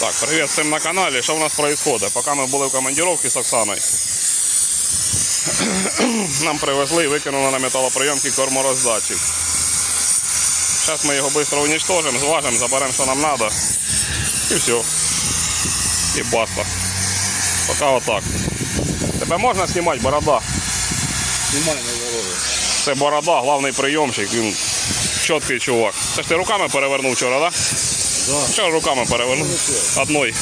Так, привет всем на канале. Что у нас происходит? Пока мы були в командировці з Оксаною, нам привезли і викинули на металоприйомки кормороздатчик. Зараз ми його швидко уничтожимо, зважимо, заберемо, що нам треба. І все. І баста. Пока отак. Тебе можна знімати, борода. Знімай на дорогу. Це борода, головний прийомщик. Він чіткий чувак. Це ж ти руками перевернув вчора, так? Да. Да? Вчора руками перевернув. Одною.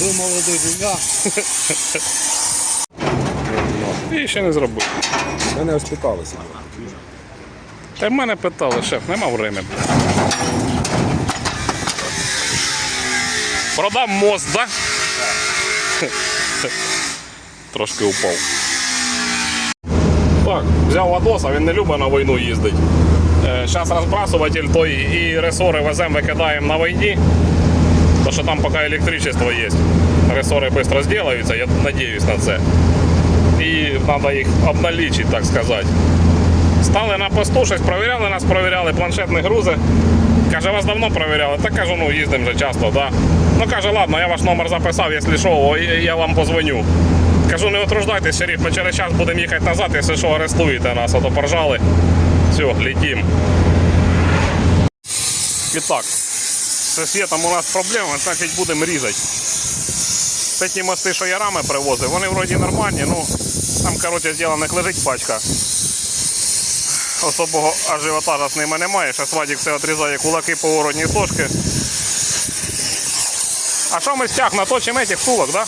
Ви молодий земля. І ще не зробив. Мене оспиталися. Та в мене питали, шеф, нема времени. Продам мост, да? Трошки упав. Так, взяв Адоса, він не любить на війну їздить. Зараз розбрасуватель той і ресори веземо, викидаємо на війні. Тому що там поки електричество є. Ресори швидко зроблюються, я сподіваюся на це. І треба їх обналічити, так сказати. Стали на посту, щось провіряли, нас провіряли, планшетні грузи. Каже, вас давно провіряли. Так кажу, ну їздимо вже часто, да. Ну каже, ладно, я ваш номер записав, якщо що, я- вам позвоню. Кажу, не утруждайтесь, шериф, ми через час будемо їхати назад, якщо що, арестуєте нас, а то поржали. Все, летім. І так, з світом у нас проблема, значить будемо різати. Це ті мости, що я рами привозив, вони вроді нормальні, ну там, коротше, зроблених лежить пачка особого ажіотажа з ними немає. Зараз Вадик все відрізає кулаки поворотні сошки. А що ми стяг наточимо этих втулок, да?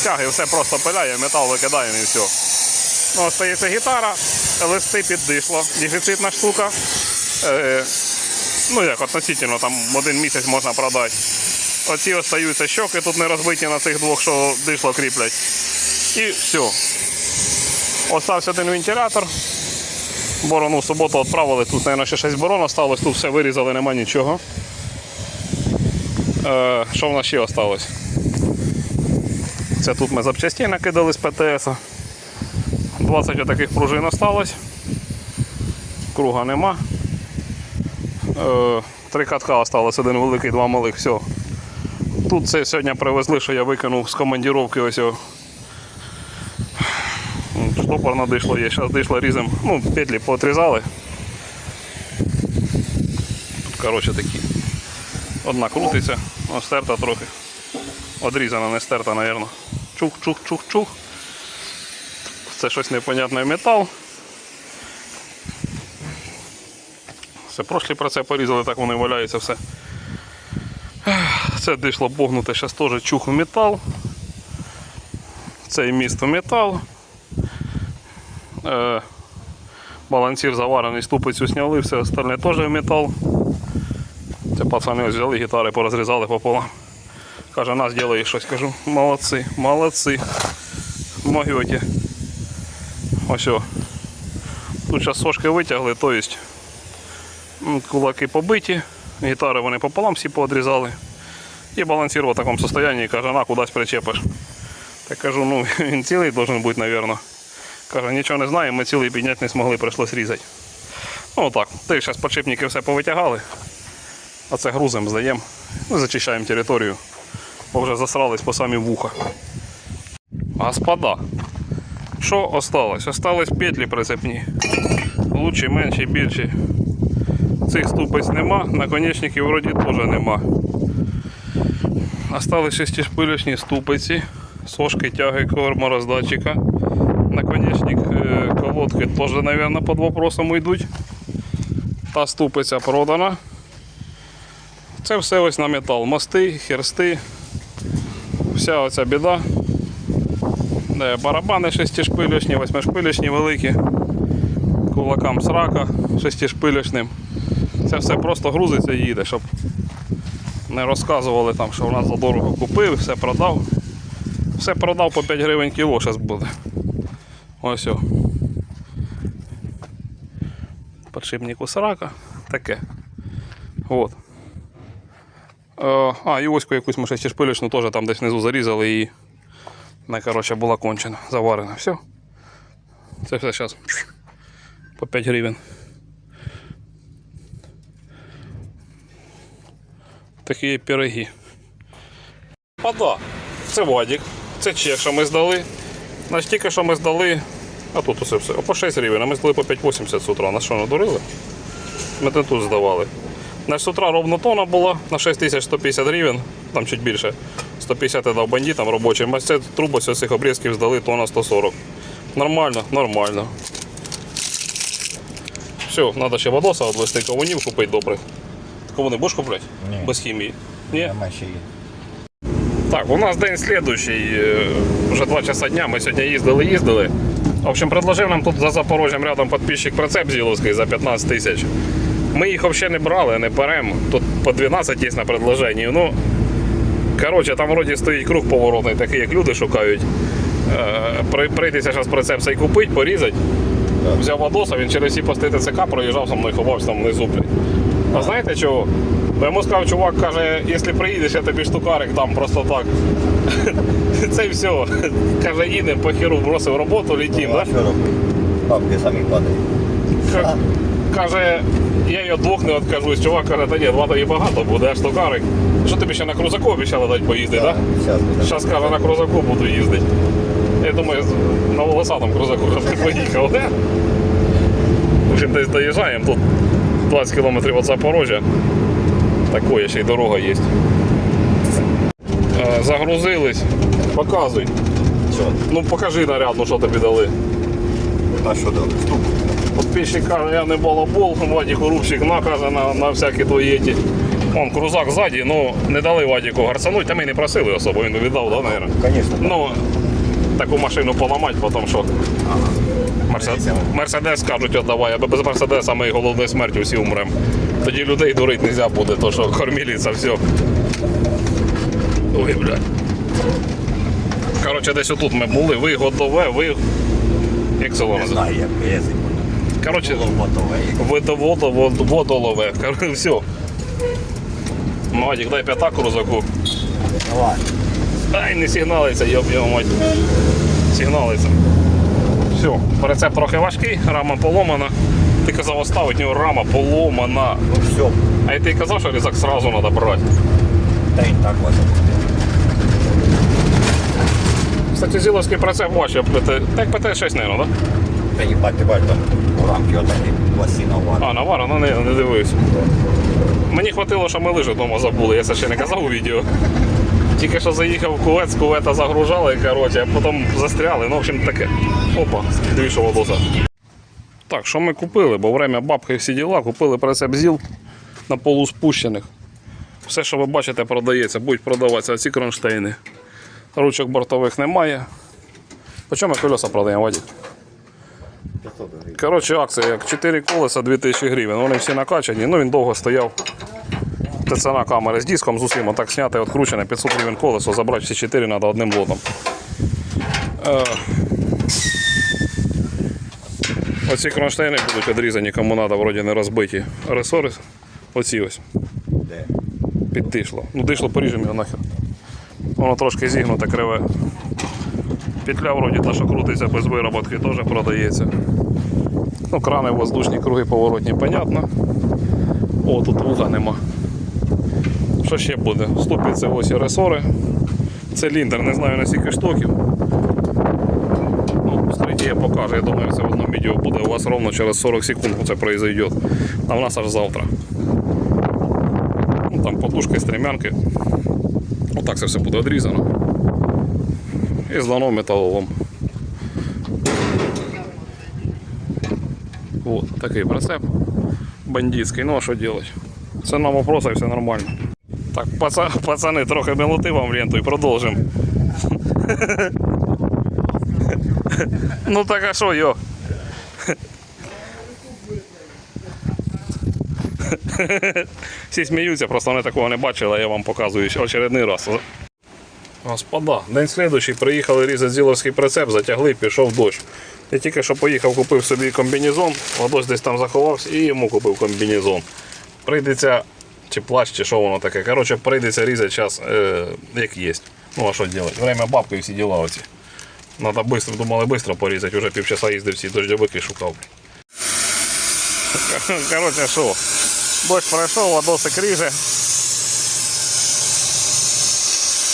Стяги все просто пиляє, метал викидаємо і все. Ну, остається гітара, листи під дишло, дефіцитна штука. Е, ну як, относительно, там один місяць можна продати. Оці остаються щоки, тут не розбиті на цих двох, що дишло кріплять. І все. Остався один вентилятор. Борону в суботу відправили. Тут, мабуть, ще 6 борон осталось, тут все вирізали, нема нічого. Е, що в нас ще осталось? Це тут ми запчастей накидали з ПТС. 20 таких пружин осталось. Круга нема. Е, три катка осталось, один великий, два малих, все. Тут це сьогодні привезли, що я викинув з командировки ось його. Штопор надишло є, зараз дишло різом. Ну, петлі поотрізали. Тут, коротше, такі. Одна крутиться, ну, стерта трохи. Одрізана, не стерта, мабуть. Чух, чух, чух, чух. Це щось непонятне метал. Все, прошлі про це порізали, так вони валяються все. Це дишло богнуте, зараз теж чух в метал. Цей міст в метал. Е, балансір заварений, ступицю зняли, все остальне теж метал. Це пацани взяли гітари, порозрізали пополам. Каже, нас ділає щось. Кажу, молодці, молодці. Могете. Ось. о. Тут зараз сошки витягли, то есть кулаки побиті, гітари вони пополам всі поодрізали. І балансір в такому состоянии, каже, на кудись причепиш. Так кажу, ну він цілий должен бути, мабуть. Каже, нічого не знаю, ми цілий підняти не змогли, прийшлось різати. Ну так, ти зараз подшипники все повитягали. А це грузом здаємо. Ну, зачищаємо територію. Бо вже засрались по самі вуха. Господа, що осталось? Осталось петлі прицепні. Лучші, менші, більші. Цих ступиць нема, наконечників вроді теж нема. Остались шестишпилечні ступиці, сошки, тяги, кормороздатчика. Наконечник е, колодки теж, мабуть, під вопросом йдуть. Та ступиця продана. Це все ось на метал. Мости, херсти. Вся оця біда. Е, Барабани шестишпилечні, восьмишпилечні великі. Кулакам срака шестишпилечним. Це все просто грузиться і їде, щоб не розказували там, що в нас задорого купив, все продав. Все продав по 5 гривень кіло зараз буде. Ось о. Срака. Таке. От. Е, а, і оську якусь ми шестишпилечну теж там десь внизу зарізали і вона, коротше, була кончена, заварена. Все. Це все зараз по 5 гривень. Такі пироги. А да, це Вадік, це чек, що ми здали. Значить, тільки що ми здали. А тут усе все. По 6 гривень, а ми здали по 5,80 з утра. На що надурили? Ми тут здавали. Значить, з утра ровно тона була на 6150 гривень, там чуть більше. 150 я дав бандитам робочим. А це труби з цих обрізків здали тона 140. Нормально, нормально. Все, треба ще водоса відвести, кавунів купити добре. Кавуни будеш купляти? Ні. Без хімії. Ні? Ще є. Так, у нас день слідуючий, е, вже 2 часа дня, ми сьогодні їздили, їздили. В общем, предложив нам тут за Запорожжям рядом підписчик прицеп Зіловський за 15 тисяч. Ми їх взагалі не брали, не беремо. Тут по 12 є на предложенні. Ну, коротше, там вроді стоїть круг поворотний, такий, як люди шукають. Е, при- Прийтися зараз прицеп цей купити, порізати. Взяв Адоса, він через всі пости ТЦК проїжджав со мною, ховався там внизу. А знаєте чого? Бо йому сказав, чувак каже, якщо приїдеш, я тобі штукарик дам просто так. Це й все. Каже, їдемо по херу, бросив роботу, літім. Да? Бабки самі падають. Ка- Каже, я її двох не відкажусь. Чувак каже, та ні, два тобі багато буде, а штукарик. Що тобі ще на крузаку обіцяли дати поїздити, так? Да? Зараз. Каже, на крузаку буду їздити. Я думаю, на волосатому крузаку вже поїхав, де? В общем, десь доїжджаємо, тут 20 кілометрів від Запорожжя. Такое ще й дорога є. Е, Загрузились. Показуй. Що? Ну покажи нарядно, що тобі дали. А що дали? Стук. Підписчик каже, я не балабол, Вадіку рубчик наказа на, на всякі твої ті. Вон крузак ззаді, ну не дали Вадіку гарцануть, та ми не просили особо, він віддав, да, наверное? Ну, таку машину поламати, потім що. Мерседес, Мерседес кажуть, віддавай, аби без Мерседеса ми голодною смертю всі умремо. Тоді людей дурити не можна буде, то що корміліться, все. Ой, блядь. Коротше, десь отут ми були, ви готове, ви. Як село називається? Водоводо, водолове. Короче, все. Мадік, дай п'ята крузаку. Давай. Ай, не сигналиться, йоб його мать. Сигналиться. Все, прицеп трохи важкий, рама поломана. Ти казав оставити, в нього рама поломана. Ну все. А й ти казав, що різак сразу треба брати. Та й так вас. Кстати, зіловський прицеп важче, так ПТ-6, мабуть, так? Та їбать, ти бачиш, там рамки отакі, лосіна вара. А, навара, ну не, не дивився. Мені хватило, що ми лижи вдома забули, я це ще не казав у відео. Тільки що заїхав з кувета загружали, коротше, а потім застряли. Ну, в общем, таке. Опа, дві що водоса. Так, що ми купили? Бо время бабки всі діла, купили прицеп ЗІЛ на полуспущених. Все, що ви бачите, продається, будуть продаватися ці кронштейни. Ручок бортових немає. По чому ми колеса продаємо, Вадик? 500 гривень. Коротше, акція як 4 колеса 2000 гривень. Вони всі накачані, ну він довго стояв. Це ціна камери з диском, з усім отак зняти, відкручене, 500 гривень колесо, забрати всі 4 треба одним лотом. Е, Оці кронштейни будуть відрізані, кому треба, вроді не розбиті. Ресори, оці ось, Де? під дишло. Ну, дишло поріжемо його нахер. Воно трошки зігнуте, криве. Петля вроді та, що крутиться без вироботки, теж продається. Ну, крани воздушні, круги поворотні, понятно. О, тут вуга нема. Що ще буде? Ступі це ось ресори. Циліндр, не знаю на скільки штоків. Ну, скриті я покажу. Я думаю, це в одному відео буде у вас ровно через 40 секунд це произойде. А в нас аж завтра. Ну, там подушки, стремянки. Отак це все буде відрізано. І здано металолом. Такий прицеп. Бандитський, ну а що робити? Це на вопроси, все нормально. Так, пацани, трохи милоти вам ленту і продовжимо. ну так а що, йо? Всі сміються, просто вони такого не бачили, я вам показую очередний раз. Господа, день слідуючий приїхали різати зіловський прицеп, затягли, пішов дощ. Я тільки що поїхав, купив собі комбінезон, Владос десь там заховався і йому купив комбінезон. Прийдеться, чи плащ, чи що воно таке. Коротше, прийдеться різати час, е, як є. Ну а що робити? Время бабки і всі діла оці. Надо быстро, думали быстро порізати, вже півчаса їздив всі дождьовики шукав. Коротше, що? Дощ пройшов, Владосик ріже.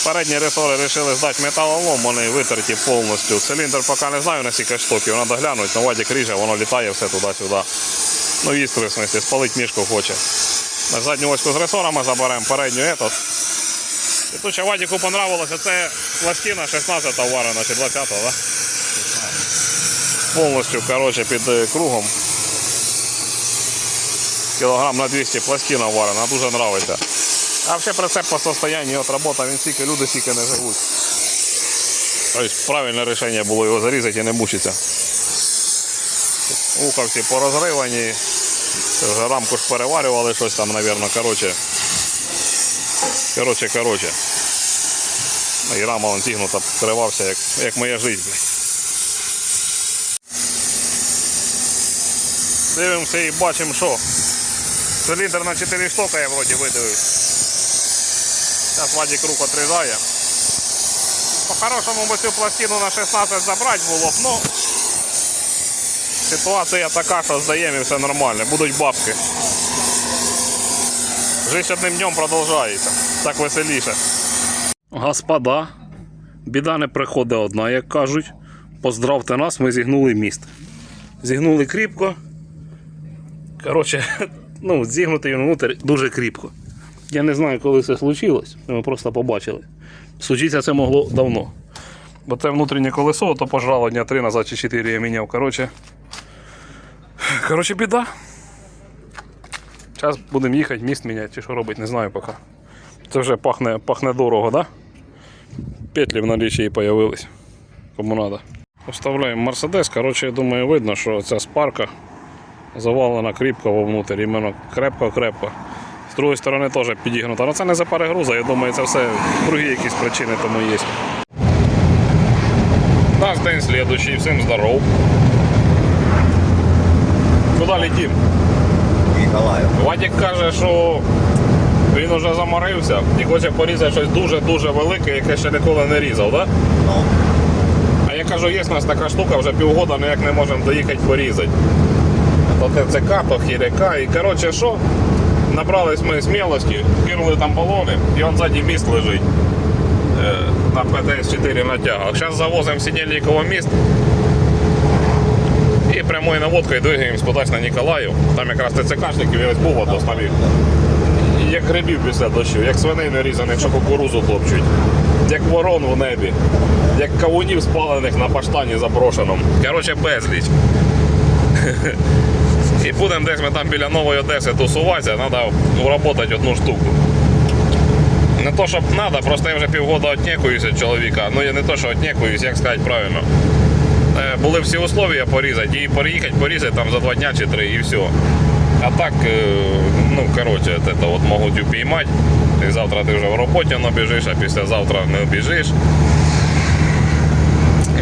Передні ресори вирішили здати металолом, вони витерті повністю. Циліндр поки не знаю, наскільки штоків, треба глянути, але Вадик ріже, воно літає все туди-сюди. Ну, іскри, в смысле, спалить мішку хоче. На задню оську з ресорами заберемо, передню этот. І тут ще Вадику понравилося, це пластина 16 варена чи 20 да? Повністю, коротше, під е, кругом. Кілограм на 200 пластина варена, дуже нравиться. А взагалі прицеп по состоянию от робота, він стільки, люди стільки не живуть. Тобто правильне рішення було його зарізати і не мучитися. Вуха всі порозривані. Рамку ж переварювали щось там, мабуть, коротше. Коротше, коротше. І рама вон зігнута, кривався, як, як моя життя. Дивимося і бачимо, що. Циліндр на 4 штуки я вроді видивився. Зараз Вадик руку отрізає. По-хорошому би цю пластину на 16 забрати було б, ну ситуація така, що здаємо і все нормально, будуть бабки. Життя одним днем продовжується. Так веселіше. Господа, біда не приходить одна, як кажуть. Поздравте нас, ми зігнули міст. Зігнули кріпко. Коротше, ну, він внутрі дуже кріпко. Я не знаю, коли це случилось, ми просто побачили. Случитися це могло давно. Бо це внутрішнє колесо, то пожрало дня 3 назад чи 4 я міняв. Коротше, коротше біда. Зараз будемо їхати, міст міняти, чи що робити, не знаю поки. Це вже пахне, пахне дорого, да? Петлі в налічі появились. Кому треба. Оставляємо Мерседес. Коротше, я думаю, видно, що ця спарка завалена кріпко вовнутрі, іменно крепко-крепко. З другої сторони теж підігнута. Але це не за перегруза, я думаю, це все другі якісь причини тому є. Наш день слідуючий, всім здоров. Куди летім? Ніколаїв. Вадик каже, що він уже заморився і хоче порізати щось дуже-дуже велике, яке ще ніколи не різав, да? Ну, А я кажу, є в нас така штука, вже півгода ніяк не можемо доїхати порізати. То ТЦК, то хіряка. І коротше, що? Набрались ми смілості, кинули там балони, і он ззаді міст лежить. Е, На ПТС-4 натягах. Зараз завозимо Синельниково міст. І прямою наводкою двигаємось кудись на Ніколаїв. Там якраз ТЦКшників і там їх. Як грибів після дощу, як свиней нарізаних, що кукурузу топчуть, як ворон в небі, як кавунів спалених на паштані заброшеному. Коротше, безліч. І будемо десь ми там біля Нової Одеси тусуватися, треба вработати одну штуку. Не то, щоб треба, просто я вже півгода отнекуюся від чоловіка. Ну я не то, що отнекуюсь, як сказати правильно. Е, Були всі условия порізати, і переїхати порізати там за два дня чи три і все. А так, е, ну коротше, от можуть упіймати. І завтра ти вже в роботі набіжиш, а післязавтра не біжиш.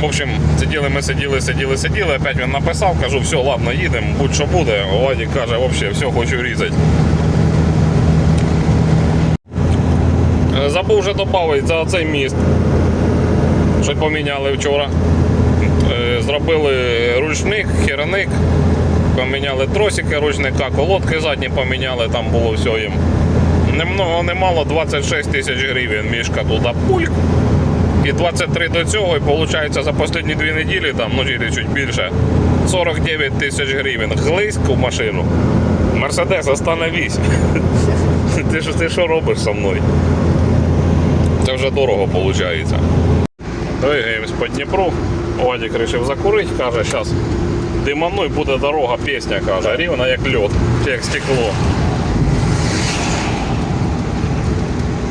В общем, сиділи ми, сиділи, сиділи, сиділи, опять він написав, кажу, все, ладно, їдемо, будь-що буде. Владик каже, взагалі, все, хочу різати. Забув вже додати за цей міст, що поміняли вчора. Е, Зробили ручник, херник, поміняли тросики ручника, колодки задні поміняли, там було все їм. Немного, немало 26 тисяч гривень мішка туди пульк. І 23 до цього, і виходить за останні дві неділі, там, ну чи чуть більше, 49 тисяч гривень. Глиськ в машину. Мерседес, остановись. Ти що, ти що робиш со мною? Це вже дорого виходить. Двигаємось по Дніпру. Вадик вирішив закурити, каже, зараз диману і буде дорога, пісня, каже, рівна як льод, як стекло.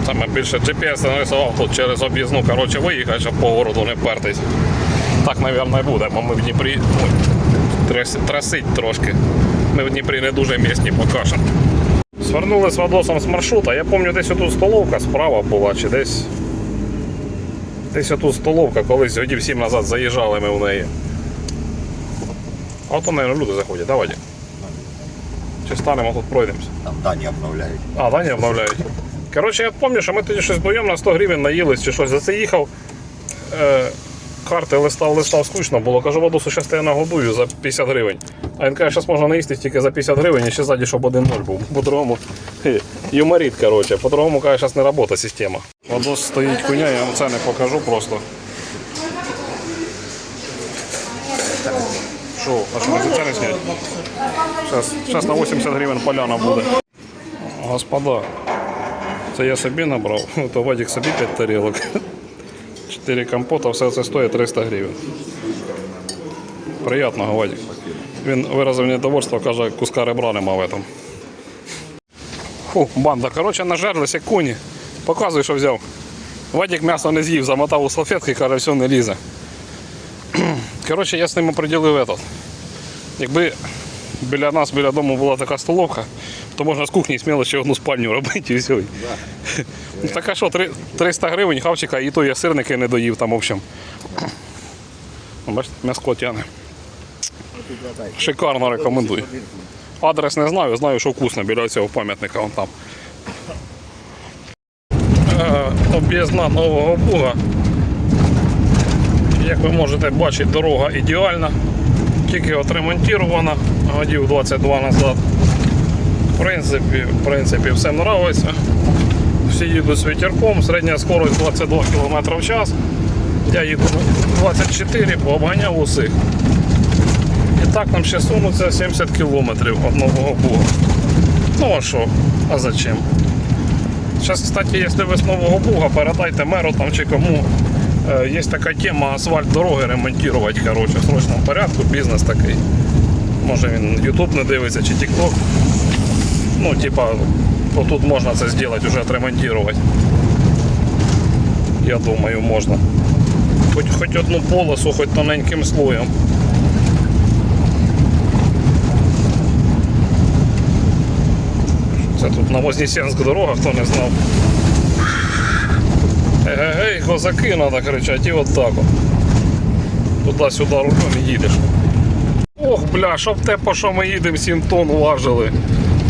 Саме більше GPS нарисував тут через об'їзну, коротше, виїхати, щоб по городу не пертись. Так, мабуть, буде, бо ми в Дніпрі ой, трясить трошки. Ми в Дніпрі не дуже місні покажемо. Звернули з Вадосом з маршрута. Я пам'ятаю, десь отут столовка справа була, чи десь. Десь отут столовка, колись годів сім назад заїжджали ми в неї. А то, мабуть, люди заходять, давайте. Чи станемо тут пройдемося? там дані обновляють. А, да, не обновляють. Коротше, я пам'ятаю, що ми тоді щось вдвоєм на 100 гривень наїлись чи щось. За це їхав. Е, карти листав, листав, скучно було. Кажу, Вадусу, зараз я нагодую за 50 гривень. А він каже, зараз можна наїсти тільки за 50 гривень і ще ззаді, щоб один ноль був. По-другому хе, юморит, короче. По-другому, каже, зараз не працює система. Водос стоїть куня, я вам це не покажу просто. Що, а що, не це не? Зараз, зараз на 80 гривень поляна буде. Господа, це я собі набрав, то Вадик собі 5 тарілок. 4 компота, все це стоїть 300 гривень. Приятного, Вадик. Він виразив недовольство, каже, куска ребра нема в этом. Фу, банда, коротше, нажерлися коні. Показуй, що взяв. Вадик м'ясо не з'їв, замотав у салфетки, каже, все не лізе. Коротше, я з ним оприділив этот. Якби біля нас, біля дому була така столовка, то можна з кухні сміло ще одну спальню робити і все. Ну, Так а що, три- 300 гривень хавчика, і то я сирники не доїв там, в общем. Ну, Бачите, м'яско тяне. Шикарно рекомендую. Адрес не знаю, знаю, що вкусно біля цього пам'ятника вон там. Е, Об'їзна нового Буга. Як ви можете бачити, дорога ідеальна, тільки отремонтована годів 22 назад. Принципі, в принципі, все подобається. Всі їдуть з вітерком, середня скорость 22 км в час. Я їду 24, пообганяв усіх. І так нам ще сунуться 70 кілометрів від нового Буга. Ну а що? А зачем? Зараз, кстати, якщо ви з нового Буга, передайте меру там чи кому. Е, Є така тема асфальт дороги ремонтувати, коротше, в срочному порядку, бізнес такий. Може він YouTube не дивиться чи TikTok. Ну, типа, то тут можна це зробити, вже отремонтувати. Я думаю, можна. Хоч, хоч одну полосу, хоч тоненьким слоєм. Це тут на Вознесенськ дорога, хто не знав. Егегей, козаки треба кричати, і от так от. Туди-сюди рулем і їдеш. Ох, бля, щоб те, по що ми їдемо, 7 тонн важили.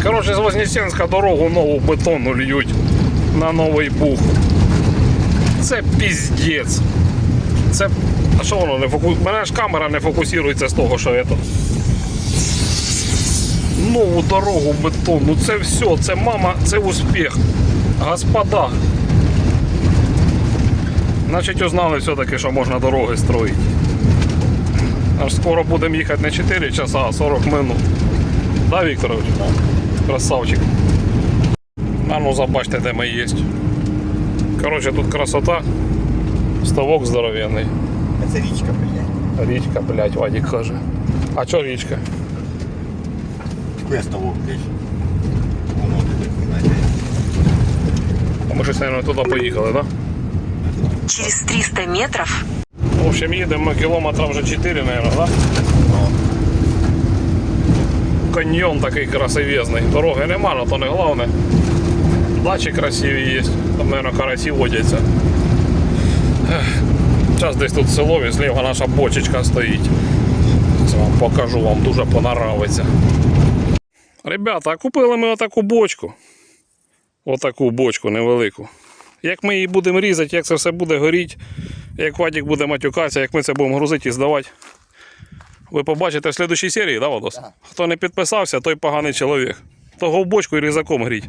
Коротше, з Вознесенська дорогу нову бетону льють на новий бух. Це піздець. Це. А що воно не фокус... Мене ж камера не фокусується з того, що це. Нову дорогу бетон. Ну це все, це мама, це успіх. Господа. Значить, узнали все-таки, що можна дороги строїти. Аж скоро будемо їхати не 4 часа, а 40 минут. Да, Вікторович? Красавчик. А ну забачте, де ми є. Коротше, тут красота. Ставок здоровенний. Це річка, блядь. Річка, блядь, Вадик каже. А чо річка? Квестову, блядь. Воно де знаєте. А ми щось, мабуть, туди поїхали, так? Да? Через 300 метров В общем, їдемо ми кілометра вже 4, мабуть, да? Каньйон такий красивезний. Дороги нема, але то не головне. Дачі красиві є. Там, мабуть, карасі водяться. Зараз десь тут в селові, зліва наша бочечка стоїть. Це вам покажу, вам дуже понравиться. Ребята, а купили ми отаку бочку. Отаку бочку невелику. Як ми її будемо різати, як це все буде горіти, як Вадик буде матюкатися, як ми це будемо грузити і здавати. Ви побачите в слідчій серії, да, Вадос? Хто не підписався, той поганий чоловік. Того в бочку і різаком гріть.